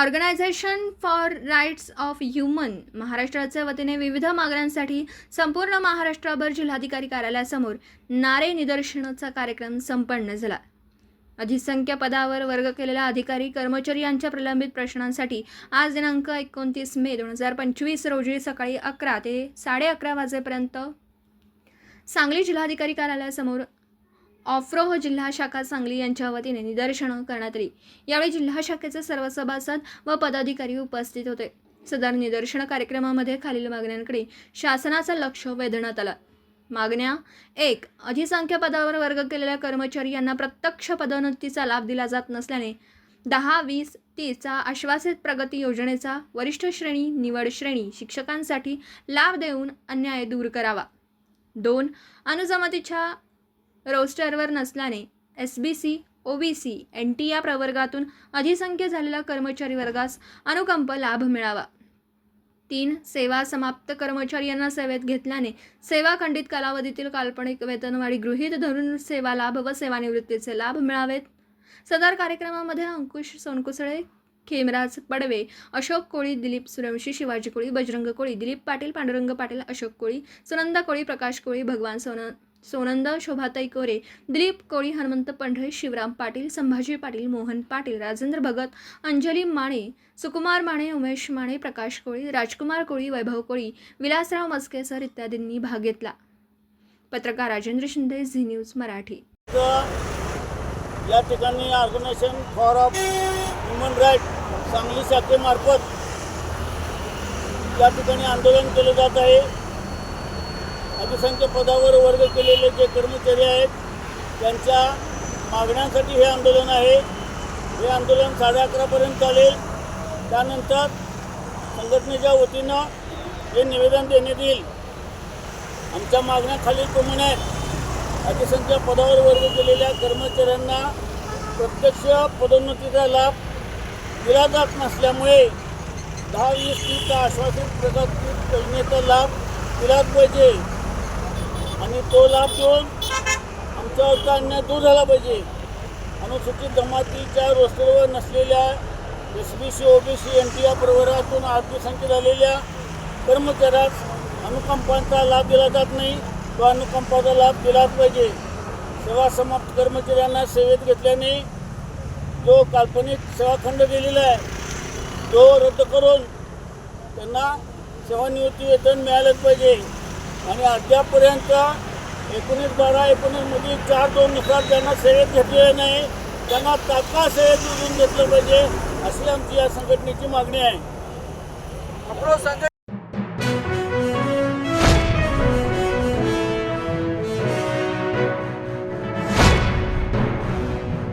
Organisation for rights of human महाराष्ट्राच्या वतीने विविध मागण्यांसाठी संपूर्ण महाराष्ट्रभर जिल्हाधिकारी कार्यालयासमोर नारे निदर्शनाचा कार्यक्रम संपन्न झाला. अधिसंख्य पदावर वर्ग केलेल्या अधिकारी कर्मचारी यांच्या प्रलंबित प्रश्नांसाठी आज दिनांक एकोणतीस मे दोन हजार पंचवीस रोजी सकाळी अकरा ते साडे अकरा वाजेपर्यंत सांगली जिल्हाधिकारी कार्यालयासमोर ऑफ्रोह जिल्हा शाखा सांगली यांच्या वतीने निदर्शनं करण्यात आली. यावेळी जिल्हा शाखेचे सर्व सभासद व पदाधिकारी उपस्थित होते. सदर निदर्शन कार्यक्रमामध्ये खालील मागण्यांकडे शासनाचं लक्ष वेधण्यात आलं. मागण्या एक अधिसंख्य पदावर वर्ग केलेल्या कर्मचारी यांना प्रत्यक्ष पदोन्नतीचा लाभ दिला जात नसल्याने दहा वीस तीसचा आश्वासित प्रगती योजनेचा वरिष्ठ श्रेणी निवड श्रेणी शिक्षकांसाठी लाभ देऊन अन्याय दूर करावा. दोन अनुजमतीच्या रोस्टरवर नसल्याने S B C O B C N T या प्रवर्गातून अधिसंख्य झालेल्या कर्मचारी वर्गास अनुकंप लाभ मिळावा. तीन सेवा समाप्त कर्मचारी यांना सेवेत घेतल्याने सेवा खंडित कालावधीतील काल्पनिक वेतनवाढी गृहीत धरून सेवा लाभ व सेवानिवृत्तीचे लाभ मिळावेत. सदर कार्यक्रमामध्ये अंकुश सोनकुसळे खेमराज पडवे अशोक कोळी दिलीप सुरवंशी शिवाजी कोळी बजरंग कोळी दिलीप पाटील पांडुरंग पाटील अशोक कोळी सुनंदा कोळी प्रकाश कोळी भगवान सोन सोनंद शोभाताई कोरे दिलीप कोळी हनुमंत पंढरे शिवराम पाटील संभाजी पाटील मोहन पाटील राजेंद्र भगत अंजली माने सुकुमार माने उमेश माने प्रकाश कोळी राजकुमार कोळी वैभव कोळी विलासराव मस्के सर इत्यादींनी भाग घेतला. पत्रकार राजेंद्र शिंदे झी न्यूज मराठी. या ठिकाणी organisation for of human right Sangli शाखेमार्फत या ठिकाणी आंदोलन केलं जात आहे. अल्पसंख्य पदावर वर्ग केलेले जे कर्मचारी आहेत त्यांच्या मागण्यांसाठी हे आंदोलन आहे. हे आंदोलन साडे अकरापर्यंत चालेल. त्यानंतर संघटनेच्या वतीनं हे निवेदन देण्यात येईल. आमच्या मागण्या खालीलप्रमाणे आहेत अतिसंख्य पदावर वर्ग केलेल्या कर्मचाऱ्यांना प्रत्यक्ष पदोन्नतीचा लाभ दिला जात नसल्यामुळे दहा वीस तीसचा आश्वासित प्रगत योजनेचा लाभ दिलाच पाहिजे. आणि तो लाभ देऊन आमचा अन्याय दूर झाला पाहिजे. अनुसूचित जमातीच्या रोस्टरवर नसलेल्या S B C O B C N T या प्रवर्गातून अल्पसंख्य झालेल्या कर्मचाऱ्यास अनुकंपांचा लाभ दिला जात नाही. तो अनुकंपाचा लाभ दिलाच पाहिजे. सेवा समाप्त कर्मचाऱ्यांना सेवेत घेतल्याने जो काल्पनिक सेवाखंड दिलेला आहे तो रद्द करून त्यांना सेवानिवृत्ती वेतन मिळालंच पाहिजे. आणि अद्यापपर्यंत एकोणीस बारा एकोणीसमध्ये चार दोननुसार ज्यांना सेवेत घेतलेलं नाही. त्यांना तात्काळ सेवेत उजून घेतलं पाहिजे अशी आमची या संघटनेची मागणी आहे.